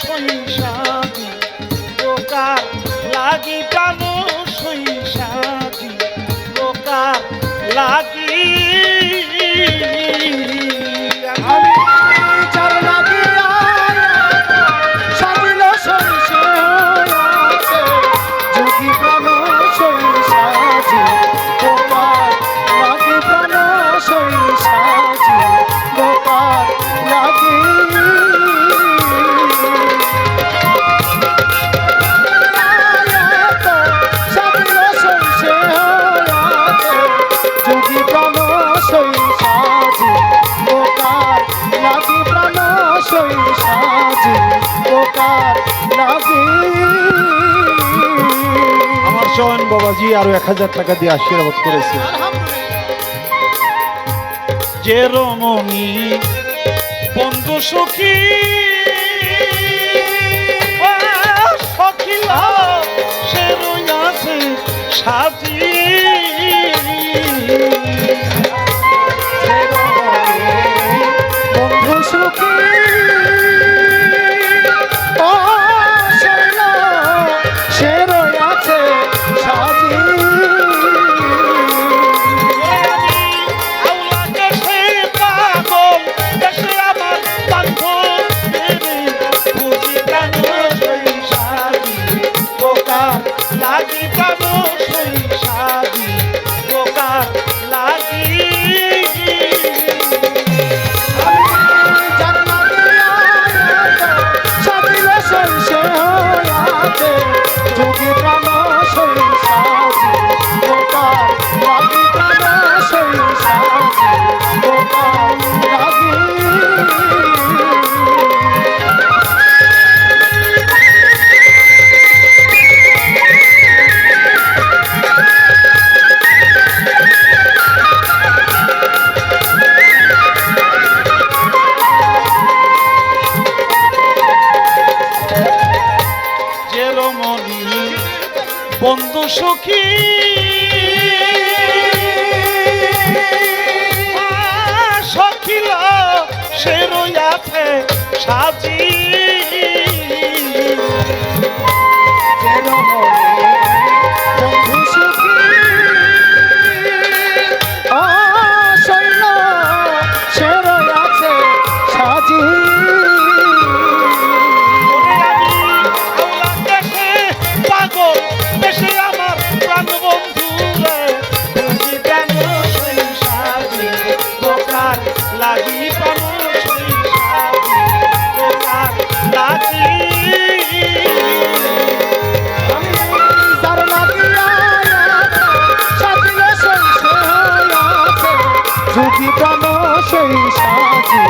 শৈশাদি বোকার লাগি প্রাণ শৈশাদি বোকার লাগি আমার শোন বাবাজি আরও এক হাজার টাকা দিয়ে আশীর্বাদ করেছে। যে রমণী বন্ধু সখী সাথে সাজি। কেন বন্ধু সাজি। পাগল দেশে প্রাণ সেই সাজি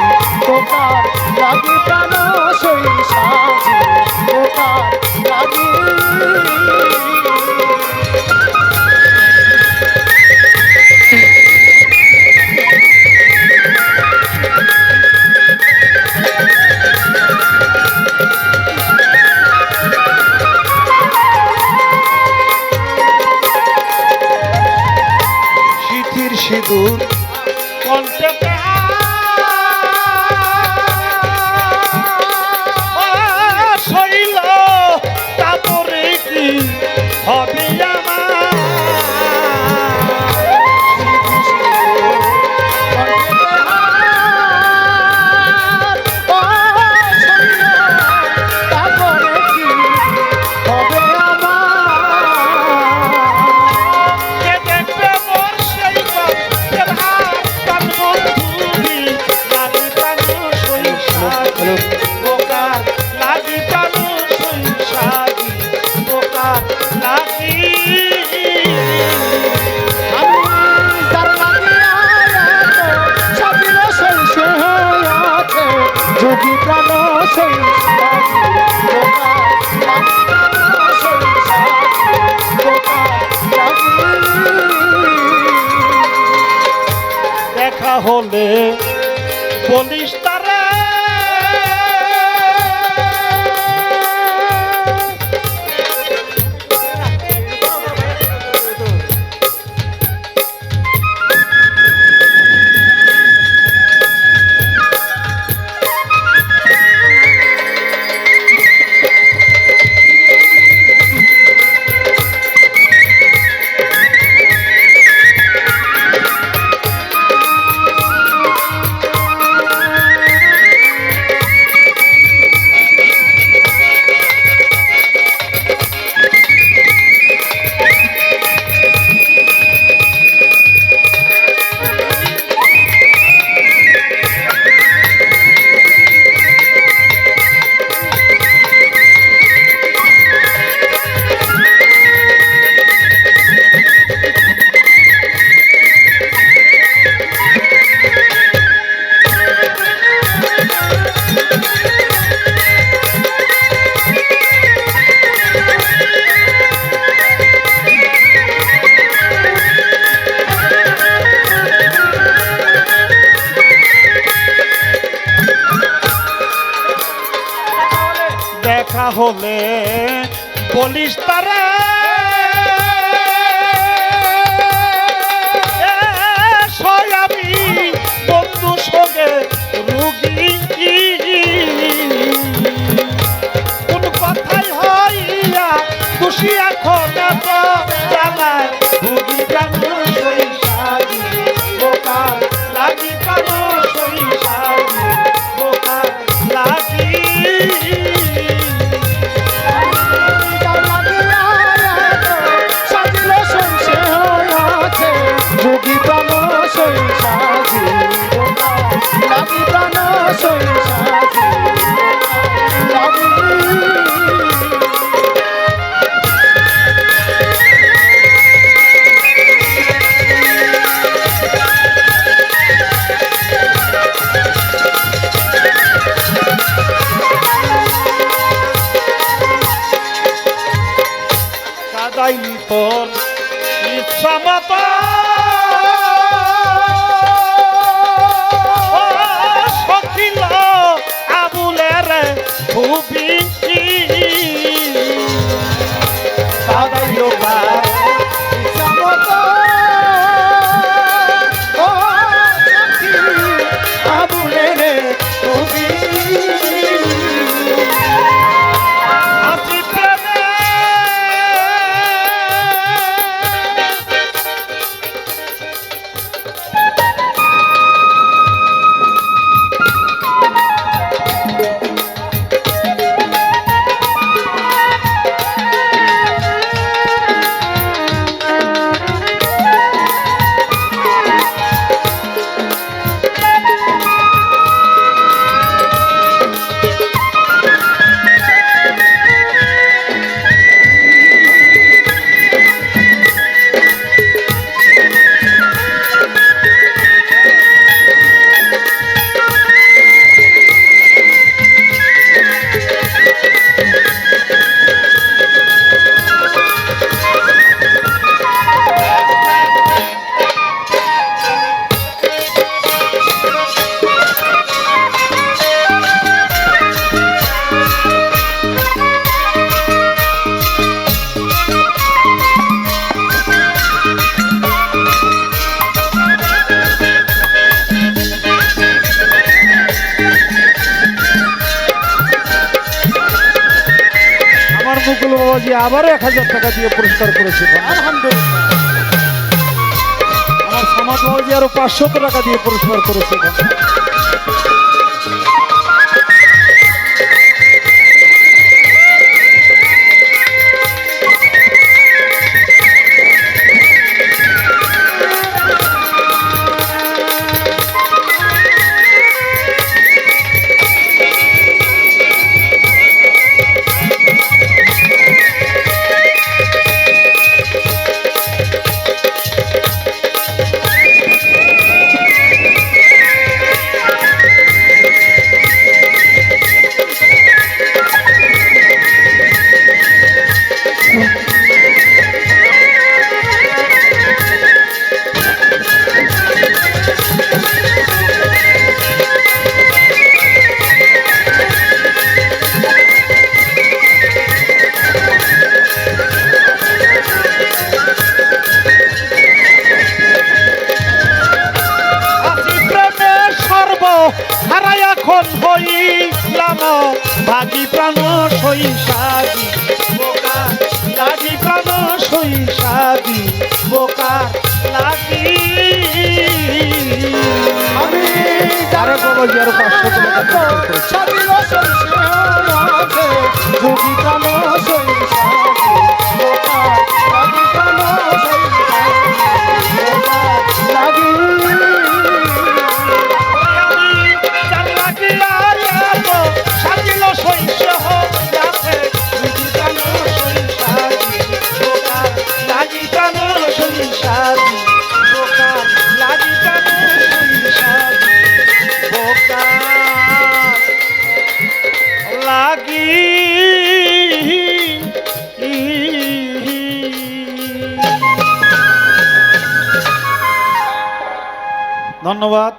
তোমার লাগে প্রাণ সেই সাজি তোমার লাগে? হলো দেখা হলে বলিস তা দেখা হলে বলিস তারা। আমি বন্ধু সঙ্গে রুগী কোন কথাই হইয়া খুশি এখন যাই তোর ইচ্ছা মতো। দিয়ে আবারও এক হাজার টাকা দিয়ে পুরস্কার করেছে আলহামদুলিল্লাহ। আমার সমাজ আরও পাঁচশো টাকা দিয়ে পুরস্কার করেছে যে আরও পাঁচশো টাকা ধন্যবাদ